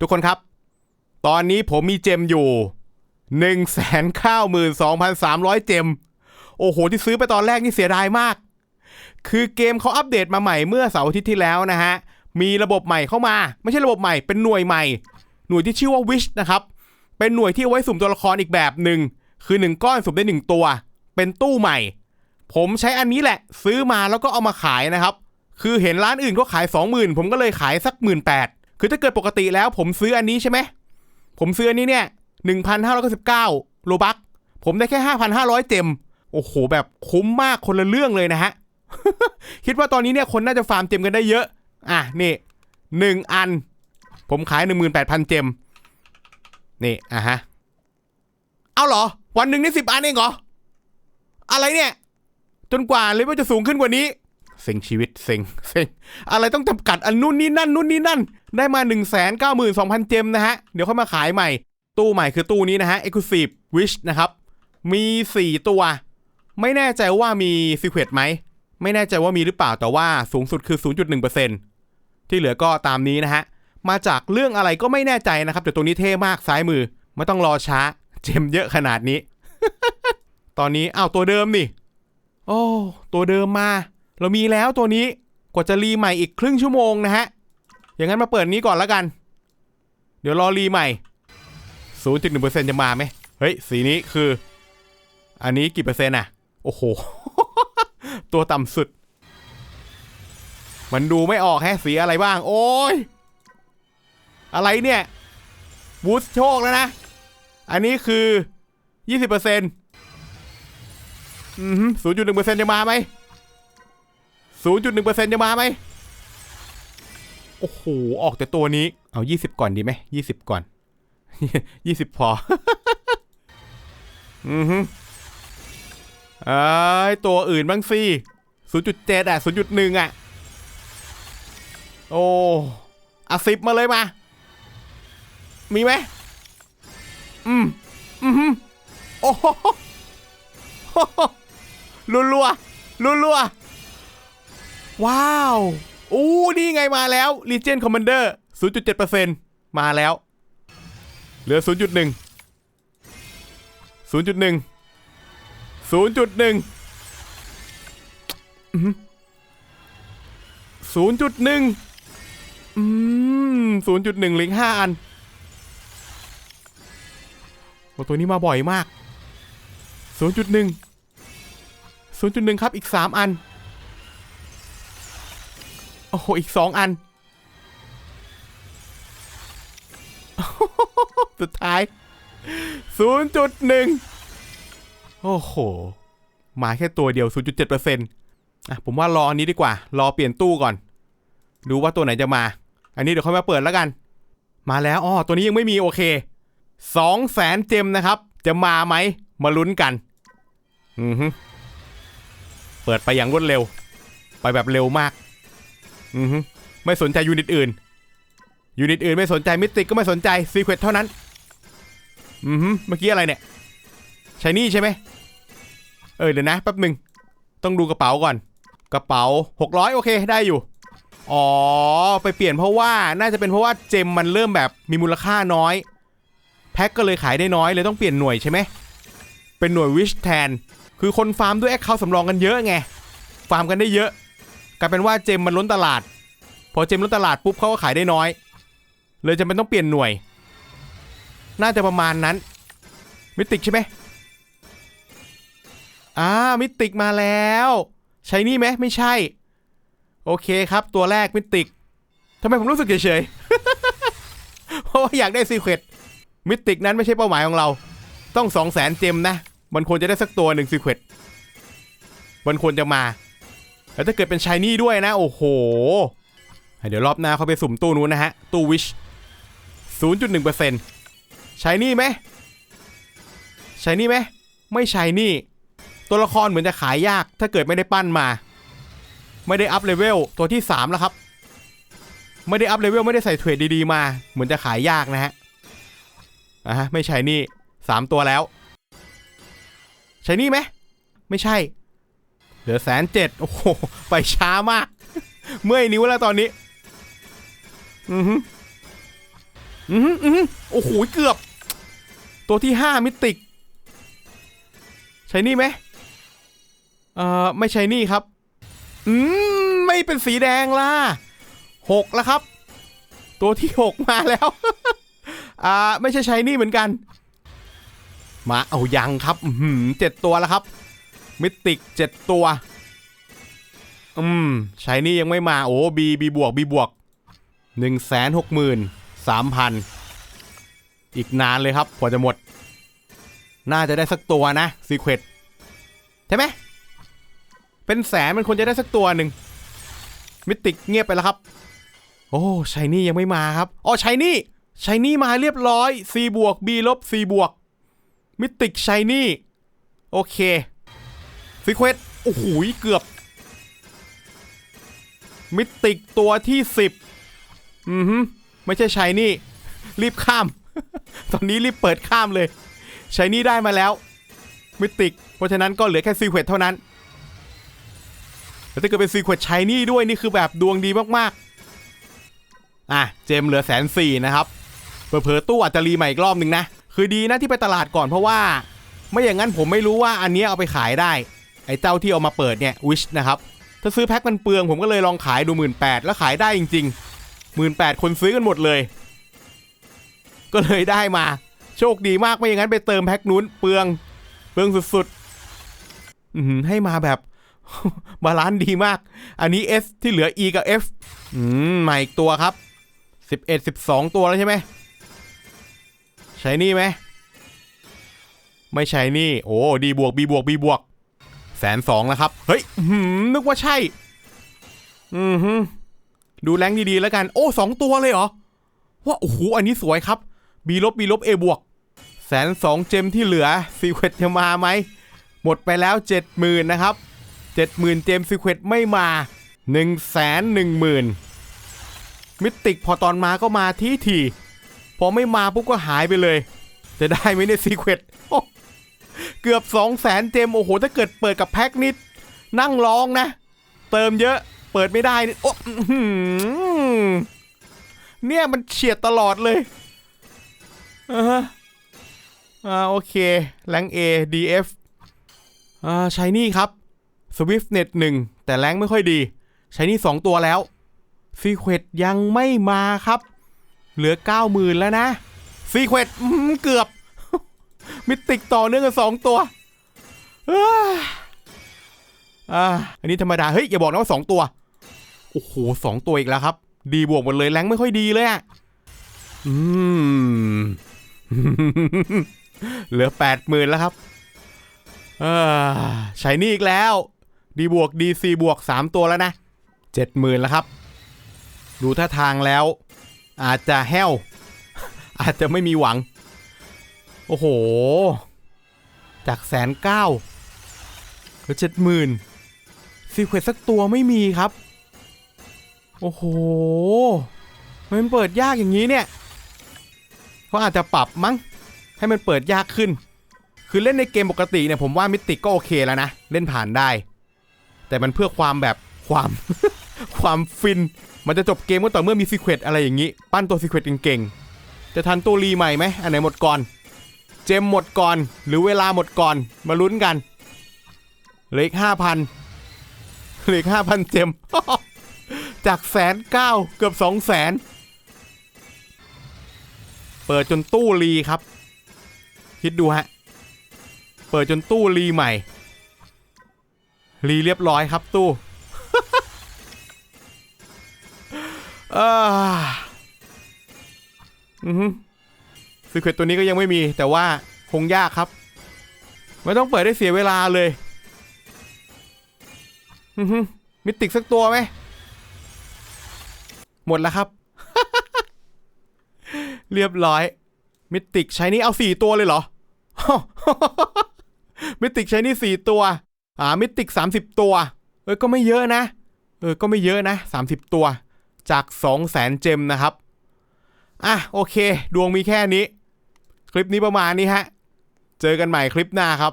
ทุกคนครับ ตอนนี้ผมมีเจมอยู่192,300เจม โอ้โห ที่ซื้อไปตอนแรกนี่เสียดายมาก คือเกมเขาอัปเดตมาใหม่เมื่อเสาร์อาทิตย์ที่แล้วนะฮะ มีระบบใหม่เข้ามา ไม่ใช่ระบบใหม่ เป็นหน่วยใหม่ หน่วยที่ชื่อว่า Wish นะครับ เป็นหน่วยที่ไว้สุ่มตัวละครอีกแบบหนึ่ง คือ 1 ก้อนสุ่มได้ 1 ตัว เป็นตู้ใหม่ ผมใช้อันนี้แหละ ซื้อมาแล้วก็เอามาขายนะครับ คือเห็นร้านอื่นก็ขาย 20,000 ผมก็เลยขายสัก 18,000 คือถ้าเกิดปกติแล้วผมซื้ออันนี้ใช่ไหม ผมซื้ออันนี้เนี่ย1,599โลบัก ผมได้แค่5,500เจม โอ้โห แบบคุ้มมากคนละเรื่องเลยนะฮะ คิดว่าตอนนี้เนี่ยคนน่าจะฟาร์มเจมกันได้เยอะ อะ นี่หนึ่งอัน ผมขาย18,000เจม นี่ อะฮะ เอาเหรอ วันหนึ่งนี่สิบอันเองเหรอ อะไรเนี่ย จนกว่าเลเวลจะสูงขึ้นกว่านี้ เซ็งชีวิตเซ็งเซ็งอะไรต้องจำกัดอันนู่นนี่นั่นนู่นนี่นั่น ได้มา 1 9 2 0 0 0 เจมนะฮะ เดี๋ยวค่อยมาขายใหม่ ตู้ใหม่คือตู้นี้นะฮะ Exclusive Wish นะครับ มี 4 ตัว ไม่แน่ใจว่ามี Secret ไหม ไม่แน่ใจว่ามีหรือเปล่าแต่ว่าสูงสุดคือ 0.1%ที่เหลือก็ตามนี้นะฮะ มาจากเรื่องอะไรก็ไม่แน่ใจนะครับแต่ตัวนี้เท่มากซ้ายมือไม่ต้องรอช้า เจมเยอะขนาดนี้ ตอนนี้อ้าวตัวเดิมนี่โอ้ตัวเดิมมา เรามีแล้วตัวนี้กว่าจะรีใหม่อีกครึ่งชั่วโมงนะฮะ อย่างนั้นมาเปิดนี้ก่อนแล้วกัน เดี๋ยวรอรีใหม่ 0.1%จะมาไหมเฮ้ย สีนี้คือ อันนี้กี่เปอร์เซ็นต์อะโอ้โห ตัวต่ำสุด มันดูไม่ออกแฮะสีอะไรบ้าง โอ้ย อะไรเนี่ยบูสโชคแล้วนะ อันนี้คือ 20%อืมศูนย์จุดหนึ่งเปอร์เซ็นต์จะมาไหม ศูนย์จุดหนึ่งเปอร์เซ็นต์จะมาไหมโอ้โห ออกแต่ตัวนี้ เอายี่สิบก่อนดีไหมยี่สิบก่อนยี่สิบพอ อือฮึไอ้ตัวอื่นบ้างสิศูนย์จุดเจ็ดอะศูนย์จุดหนึ่งอะ โอ้อะสิบมาเลยมา มีไหม อืม อือฮึโอ้โหรัวรัวรัวรัวๆ ว้าว อู้นี่ไงมาแล้ว Legion Commander 0.7%มาแล้ว เหลือ 0.1 0.1 0.1อืม0.1อืม0.1ลืออก5อันโอ้ตัวนี้มาบ่อยมาก 0.1 0.1 ครับอีก 3 อัน โอ้โห อีก2อัน สุดท้าย 0.1 โอ้โห มาแค่ตัวเดียว 0.7%อะผมว่ารออันนี้ดีกว่า รอเปลี่ยนตู้ก่อน ดูว่าตัวไหนจะมา อันนี้เดี๋ยวค่อยมาเปิดแล้วกัน มาแล้วอ๋อตัวนี้ยังไม่มีโอเค2แสนเจมนะครับ จะมาไหม มาลุ้นกัน อือฮึเปิดไปอย่างรวดเร็ว ไปแบบเร็วมาก อือฮึไม่สนใจยูนิตอื่น ยูนิตอื่นไม่สนใจมิติก็ไม่สนใจซีเควตเท่านั้น อือฮึเมื่อกี้อะไรเนี่ยใช่นี่ใช่ไหมเออเดี๋ยวนะแป๊บหนึ่งต้องดูกระเป๋าก่อน กระเป๋า 600 โอเคได้อยู่ อ๋อ ไปเปลี่ยนเพราะว่าน่าจะเป็นเพราะว่าเจมมันเริ่มแบบมีมูลค่าน้อย แพ็กก็เลยขายได้น้อยเลยต้องเปลี่ยนหน่วยใช่ไหมเป็นหน่วยวิชแทน คือคนฟาร์มด้วยแอคเคาท์สำรองกันเยอะไง ฟาร์มกันได้เยอะ กลายเป็นว่าเจมมันล้นตลาด พอเจมล้นตลาดปุ๊บเขาก็ขายได้น้อย เลยจำเป็นต้องเปลี่ยนหน่วย น่าจะประมาณนั้น มิติกใช่ไหมอ่ามิติกมาแล้ว ใช้นี่ไหมไม่ใช่ โอเคครับตัวแรกมิติกทำไมผมรู้สึกเฉยๆ เพราะว่าอยากได้ซีเครตมิติกนั้นไม่ใช่เป้าหมายของเรา ต้องสองแสนเจมนะ มันควรจะได้สักตัวหนึ่งซีเครตมันควรจะมา แล้วถ้าเกิดเป็นชายนี่ด้วยนะ โอ้โห เดี๋ยวรอบหน้าเขาไปสุ่มตู้นู้นนะฮะ ตู้วิช 0.1%ชายนี่ไหมชายนี่ไหมไม่ชายนี่ ตัวละครเหมือนจะขายยาก ถ้าเกิดไม่ได้ปั้นมา ไม่ได้อัพเลเวลตัวที่ 3 แล้วครับ ไม่ได้อัพเลเวลไม่ได้ใส่เทรดดีๆมา เหมือนจะขายยากนะฮะอะไม่ใช่นี่สามตัวแล้วใช่นี่ไหมไม่ใช่ ลือแสนเจ็ดโอ้โห ไปช้ามาก เมื่อยนิ้วแล้วตอนนี้ อือฮึอือหืออือหือโอ้โห เกือบ ตัวที่ห้ามิติก ใช่นี่ไหมเอ่อ ไม่ใช่นี่ครับ อืม ไม่เป็นสีแดงล่ะหกแล้วครับ ตัวที่หกมาแล้ว อ่า ไม่ใช่ใช้นี่เหมือนกัน มาเอายังครับอือหือเจ็ดตัวแล้วครับ มิติกเจ็ดตัว อืมใช้นี่ยังไม่มา โอ้บีบีบวกบีบวกหนึ่งแสนหกหมื่นสามพันอีกนานเลยครับกว่าจะหมด น่าจะได้สักตัวนะซีเควตใช่ไหม เป็นแสนมันควรจะได้สักตัวหนึ่งมิติกเงียบไปแล้วครับ โอ้ชายนี่ยังไม่มาครับอ๋อชายนี่ชายนี่มาเรียบร้อย C บวก B ลบ C บวกมิติกชายนี่ โอเค ซีเควตโอ้โหเกือบ มิติกตัวที่สิบอือฮึไม่ใช่ชายนี่ รีบข้าม ตอนนี้รีบเปิดข้ามเลยชายนี่ได้มาแล้ว มิติก เพราะฉะนั้นก็เหลือแค่ซีเควตเท่านั้นแล้วถ้าเกิดเป็นซีเควตชายนี่ด้วยนี่คือแบบดวงดีมากๆ อะ เจมส์เหลือแสนสี่นะครับเผลอตู้อาจจะรีใหม่อีกรอบหนึ่งนะ คือดีนะที่ไปตลาดก่อนเพราะว่า ไม่อย่างนั้นผมไม่รู้ว่าอันนี้เอาไปขายได้ ไอ้เจ้าที่เอามาเปิดเนี่ยวิชนะครับถ้าซื้อแพ็คมันเปลืองผมก็เลยลองขายดูหมื่นแปดแล้วขายได้จริงๆหมื่นแปดคนซื้อกันหมดเลย ก็เลยได้มา โชคดีมากไม่อย่างนั้นไปเติมแพ็คนู้นเปลืองเปลืองสุดๆให้มาแบบบาลานซ์ดีมาก อันนี้ S ที่เหลือ E กับ F อืมใหม่อีกตัวครับ 11 12 ตัวแล้วใช่ไหมใช้นี่ไหม ไม่ใช่นี่ โอ้ดีบวก B บวก B บวก แสนสองแล้วครับ เฮ้ยหืมนึกว่าใช่ อือฮึดูแรงดีๆแล้วกัน โอ้สองตัวเลยเหรอ ว่าโอ้โหอันนี้สวยครับ B ลบ B ลบ A บวกแสนสองเจมที่เหลือซีเควตจะมาไหม หมดไปแล้วเจ็ดหมื่นนะครับเจ็ดหมื่นเจมซีเควตไม่มาหนึ่งแสนหนึ่งหมื่นมิติกพอตอนมาก็มาทีทีพอไม่มาปุ๊บก็หายไปเลย จะได้ไหมเนี่ยซีเควต เกือบ 2 0 0แสนเจม โอ้โห ถ้าเกิดเปิดกับแพ็คนิด นั่งร้องนะ เติมเยอะเปิดไม่ได้นี่โอ้อื้อหือเนี่ยมันเฉียดตลอดเลยอ่าอ่าโอเคแรง A DF อ่าใช้นี่ครับ SwiftNet 1แต่แรงไม่ค่อยดี ใช้นี่2ตัวแล้วซีเควตยังไม่มาครับ เหลือ90,000แล้วนะซีเควตเกือบ มิติกต่อเนื่องกันสองตัวอ่าอันนี้ธรรมดา เฮ้ย อย่าบอกนะว่าสองตัว โอ้โหสองตัวอีกแล้วครับ ดีบวกหมดเลยแรงไม่ค่อยดีเลยอะ อืม เหลือแปดหมื่นแล้วครับเออใช้นี่อีกแล้ว ดีบวกดีซีบวกสามตัวแล้วนะเจ็ดหมื่นแล้วครับ ดูท่าทางแล้ว อาจจะแห้ว อาจจะไม่มีหวัง โอ้โห จากแสนเก้าเหลือเจ็ดหมื่นซีเควตสักตัวไม่มีครับ โอ้โห มันเปิดยากอย่างนี้เนี่ยเขาอาจจะปรับมั้ง ให้มันเปิดยากขึ้น คือเล่นในเกมปกติเนี่ยผมว่ามิติก็โอเคแล้วนะ เล่นผ่านได้ แต่มันเพื่อความแบบความความฟิน มันจะจบเกมก็ต่อเมื่อมีซีเควตอะไรอย่างนี้ ปั้นตัวซีเควตเก่งๆ จะทันตัวรีใหม่ไหมอันไหนหมดก่อน เจมหมดก่อน หรือเวลาหมดก่อนมาลุ้นกันเหลืออีกห้าพันเหลืออีกห้าพันเจม จากแสนเก้าเกือบสองแสนเปิดจนตู้รีครับ คิดดูฮะ เปิดจนตู้รีใหม่ รีเรียบร้อยครับตู้เอออือฮึ ซีเควตตัวนี้ก็ยังไม่มีแต่ว่าคงยากครับ ไม่ต้องเปิดได้เสียเวลาเลยมิติกสักตัวไหม หมดแล้วครับ เรียบร้อย มิติกใช้นี่เอาสี่ตัวเลยเหรอ มิติกใช้นี่สี่ตัว อ่า มิติกสามสิบตัว เออก็ไม่เยอะนะ เออ ก็ไม่เยอะนะสามสิบตัว จากสองแสนเจมนะครับ อะ โอเค ดวงมีแค่นี้ ลิปนี้ประมาณนี้ฮะ เจอกันใหม่คลิปหน้าครับ